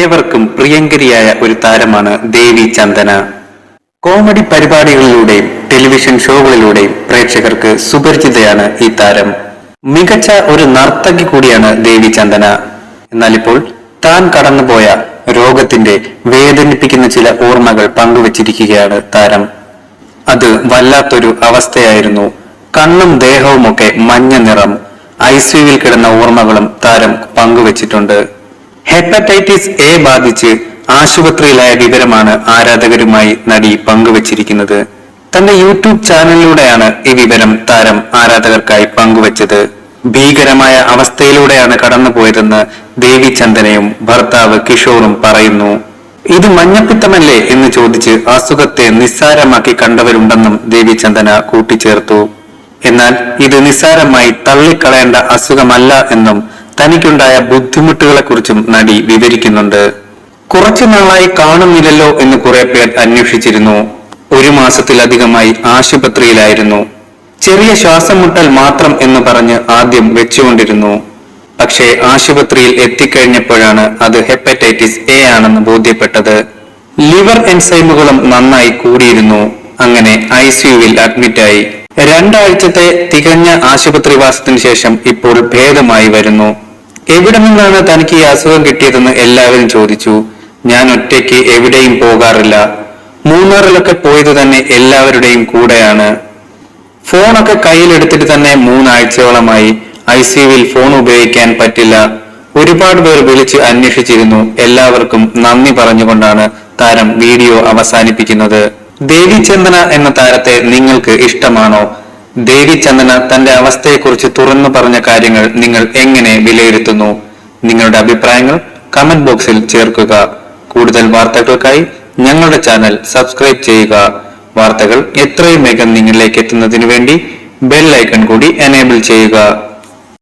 ഏവർക്കും പ്രിയങ്കരിയായ ഒരു താരമാണ് ദേവി ചന്ദന. കോമഡി പരിപാടികളിലൂടെയും ടെലിവിഷൻ ഷോകളിലൂടെയും പ്രേക്ഷകർക്ക് സുപരിചിതയാണ് ഈ താരം. മികച്ച ഒരു നർത്തകി കൂടിയാണ് ദേവി ചന്ദന. എന്നാൽ ഇപ്പോൾ താൻ കടന്നുപോയ രോഗത്തിന്റെ വേദനിപ്പിക്കുന്ന ചില ഓർമ്മകൾ പങ്കുവച്ചിരിക്കുകയാണ് താരം. അത് വല്ലാത്തൊരു അവസ്ഥയായിരുന്നു. കണ്ണും ദേഹവുമൊക്കെ മഞ്ഞ നിറം ഐസിയുവിൽ കിടന്ന ഓർമ്മകളും താരം പങ്കുവച്ചിട്ടുണ്ട്. ഹെപ്പറ്റൈറ്റിസ് എ ബാധിച്ച് ആശുപത്രിയിലായ വിവരമാണ് ആരാധകരുമായി നടി പങ്കുവച്ചിരിക്കുന്നത്. തന്റെ യൂട്യൂബ് ചാനലിലൂടെയാണ് ഈ വിവരം താരം ആരാധകർക്കായി പങ്കുവച്ചത്. ഭീകരമായ അവസ്ഥയിലൂടെയാണ് കടന്നുപോയതെന്ന് ദേവി ചന്ദനയും ഭർത്താവ് കിഷോറും പറയുന്നു. ഇത് മഞ്ഞപ്പിത്തമല്ലേ? എന്ന് ചോദിച്ച് അസുഖത്തെ നിസ്സാരമാക്കി കണ്ടവരുണ്ടെന്നും ദേവി ചന്ദന കൂട്ടിച്ചേർത്തു. എന്നാൽ ഇത് നിസ്സാരമായി തള്ളിക്കളയേണ്ട അസുഖമല്ല എന്നും തനിക്കുണ്ടായ ബുദ്ധിമുട്ടുകളെക്കുറിച്ചും നടി വിവരിക്കുന്നുണ്ട്. കുറച്ചു നാളായി കാണുന്നില്ലല്ലോ എന്ന് കുറെ പേർ അന്വേഷിച്ചിരുന്നു. ഒരു മാസത്തിലധികമായി ആശുപത്രിയിലായിരുന്നു. ചെറിയ ശ്വാസം മുട്ടൽ മാത്രം എന്ന് പറഞ്ഞ് ആദ്യം വെച്ചുകൊണ്ടിരുന്നു. പക്ഷേ ആശുപത്രിയിൽ എത്തിക്കഴിഞ്ഞപ്പോഴാണ് അത് ഹെപ്പറ്റൈറ്റിസ് എ ആണെന്ന് ബോധ്യപ്പെട്ടത്. ലിവർ എൻസൈമുകളും നന്നായി കൂടിയിരുന്നു. അങ്ങനെ ഐ സിയുവിൽ അഡ്മിറ്റായി. രണ്ടാഴ്ചത്തെ തികഞ്ഞ ആശുപത്രിവാസത്തിന് ശേഷം ഇപ്പോൾ ഭേദമായി വരുന്നു. എവിടെ നിന്നാണ് തനിക്ക് ഈ അസുഖം കിട്ടിയതെന്ന് എല്ലാവരും ചോദിച്ചു. ഞാൻ ഒറ്റയ്ക്ക് എവിടെയും പോകാറില്ല. മൂന്നാറിലൊക്കെ പോയത് തന്നെ എല്ലാവരുടെയും കൂടെയാണ്. ഫോണൊക്കെ കയ്യിലെടുത്തിട്ട് തന്നെ മൂന്നാഴ്ചയോളമായി. ഐ സിയുവിൽ ഫോൺ ഉപയോഗിക്കാൻ പറ്റില്ല. ഒരുപാട് പേർ വിളിച്ച് അന്വേഷിച്ചിരുന്നു. എല്ലാവർക്കും നന്ദി പറഞ്ഞുകൊണ്ടാണ് താരം വീഡിയോ അവസാനിപ്പിക്കുന്നത്. ദേവി ചന്ദന എന്ന താരത്തെ നിങ്ങൾക്ക് ഇഷ്ടമാണോ? ദേവി ചന്ദന തന്റെ അവസ്ഥയെക്കുറിച്ച് തുറന്നു പറഞ്ഞ കാര്യങ്ങൾ നിങ്ങൾ എങ്ങനെ വിലയിരുത്തുന്നു? നിങ്ങളുടെ അഭിപ്രായങ്ങൾ കമന്റ് ബോക്സിൽ ചേർക്കുക. കൂടുതൽ വാർത്തകൾക്കായി ഞങ്ങളുടെ ചാനൽ സബ്സ്ക്രൈബ് ചെയ്യുക. വാർത്തകൾ എത്രയും വേഗം നിങ്ങളിലേക്ക് എത്തുന്നതിനു വേണ്ടി ബെൽ ഐക്കൺ കൂടി എനേബിൾ ചെയ്യുക.